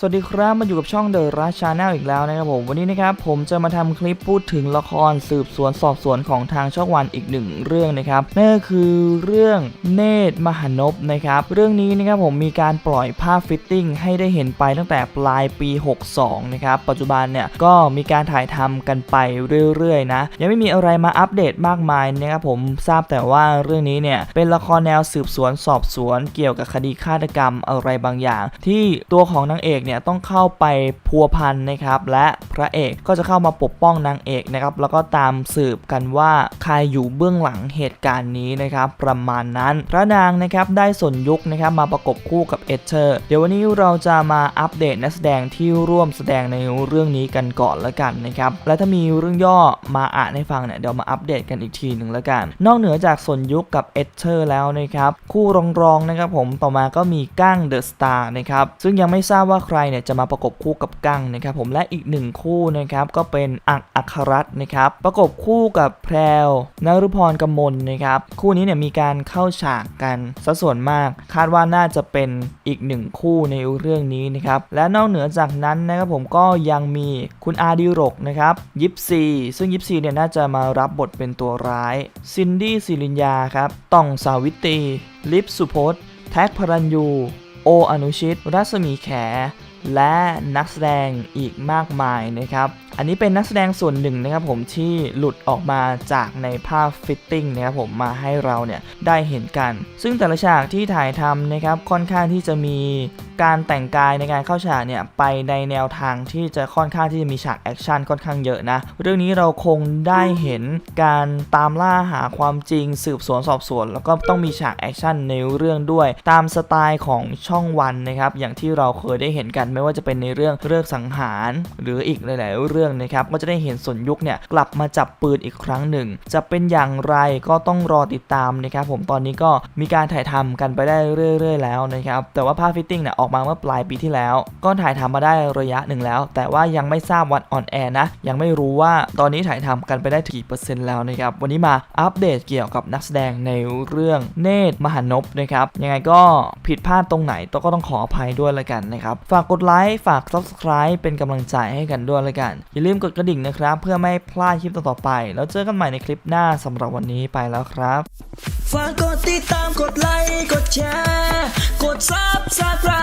สวัสดีครับมาอยู่กับช่อง The Rush Channel อีกแล้วนะครับผมวันนี้นะครับผมจะมาทำคลิปพูดถึงละครสืบสวนสอบสวนของทางช่องวันอีกหนึ่งเรื่องนะครับนั่นก็คือเรื่องเนตรมหานพนะครับเรื่องนี้นะครับผมมีการปล่อยภาพฟิตติ้งให้ได้เห็นไปตั้งแต่ปลายปี 62 นะครับปัจจุบันเนี่ยก็มีการถ่ายทำกันไปเรื่อยๆนะยังไม่มีอะไรมาอัปเดตมากมายนะครับผมทราบแต่ว่าเรื่องนี้เนี่ยเป็นละครแนวสืบสวนสอบสวน เกี่ยวกับคดีฆาตกรรมอะไรบางอย่าง ที่ตัวของนางเอกเนี่ยต้องเข้าไปพัวพันนะครับและพระเอกก็จะเข้ามาปกป้องนางเอกนะครับแล้วก็ตามสืบกันว่าใครอยู่เบื้องหลังเหตุการณ์นี้นะครับประมาณนั้น พระนางนะครับได้สนยุคนะครับมาประกบคู่กับเอเธอร์เดี๋ยววันนี้เราจะมาอัปเดตนักแสดงที่ร่วมแสดงในเรื่องนี้กันก่อนละกันนะครับและถ้ามีเรื่องย่อมาอ่านให้ฟังเนี่ยเดี๋ยวมาอัปเดตกันอีกทีหนึ่งละกัน นอกเหนือจากสนยุคกับเอเธอร์แล้วนะครับคู่รองๆนะครับผมต่อมาก็มีก้างเดอะสตาร์นะครับซึ่งยังไม่ทราบว่าใครเนี่ยจะมาประกบคู่กับกั้งนะครับผมและอีกหนึ่งคู่นะครับก็เป็นอักอัครรัตน์นะครับประกบคู่กับแพรวนรุพรกมลนะครับคู่นี้เนี่ยมีการเข้าฉากกันซะส่วนมาก คาดว่าน่าจะเป็นอีกหนึ่งคู่ในเรื่องนี้นะครับและนอกเหนือจากนั้นนะครับผมก็ยังมีคุณอาดิรกนะครับยิปซีซึ่งยิปซีเนี่ยน่าจะมารับบทเป็นตัวร้ายซินดี้ศิรินยาครับต่องสาวิตรีลิปสุพจน์แท็กพรัญยู โออนุชิต รัศมีแข และนักแสดงอีกมากมายนะครับ อันนี้เป็นนักแสดงส่วนหนึ่งนะครับผมที่หลุดออกมาจากในภาพฟิตติ้งนะครับผมมาให้เราเนี่ยได้เห็นกัน ซึ่งแต่ละฉากที่ถ่ายทำนะครับค่อนข้างที่จะมีการแต่งกายในการเข้าฉากเนี่ยไปในแนวทางที่จะค่อนข้างที่จะมีฉากแอคชั่นค่อนข้างเยอะนะ เรื่องนี้เราคงได้เห็นการตามล่าหาความจริงสืบสวนสอบสวน แล้วก็ต้องมีฉากแอคชั่นในเรื่องด้วย ตามสไตล์ของช่องวันนะครับอย่างที่เราเคยได้เห็นกันไม่ว่าจะเป็นในเรื่องเรื่องสังหาร หรืออีกหลาย ๆ เรื่องนะครับก็จะได้เห็นสนยุคเนี่ยกลับมาจับปืนอีกครั้งหนึ่ง จะเป็นอย่างไรก็ต้องรอติดตามนะครับผมตอนนี้ก็มีการถ่ายทำกันไปได้เรื่อย ๆ แล้วนะครับแต่ว่าภาพฟิตติ้งเนี่ยออกมาเมื่อปลายปีที่แล้ว ก็ถ่ายทำมาได้ระยะหนึ่งแล้ว แต่ว่ายังไม่ทราบวันออนแอร์นะยังไม่รู้ว่าตอนนี้ถ่ายทำกันไปได้กี่เปอร์เซ็นต์แล้วนะครับวันนี้มาอัปเดตเกี่ยวกับนักแสดงในเรื่องเนตรมหานพนะครับยังไงก็ผิดพลาดตรงไหนก็ต้องขออภัยด้วยละกันนะครับฝากกดไลค์ฝาก subscribe เป็นกำลังใจให้กันด้วยละกันอย่าลืมกดกระดิ่งนะครับ เพื่อไม่พลาดคลิปต่อๆไป แล้วเจอกันใหม่ในคลิปหน้าสำหรับวันนี้ไปแล้วครับฝากกดติดตามกดไลค์กดแชร์กดซับสไคร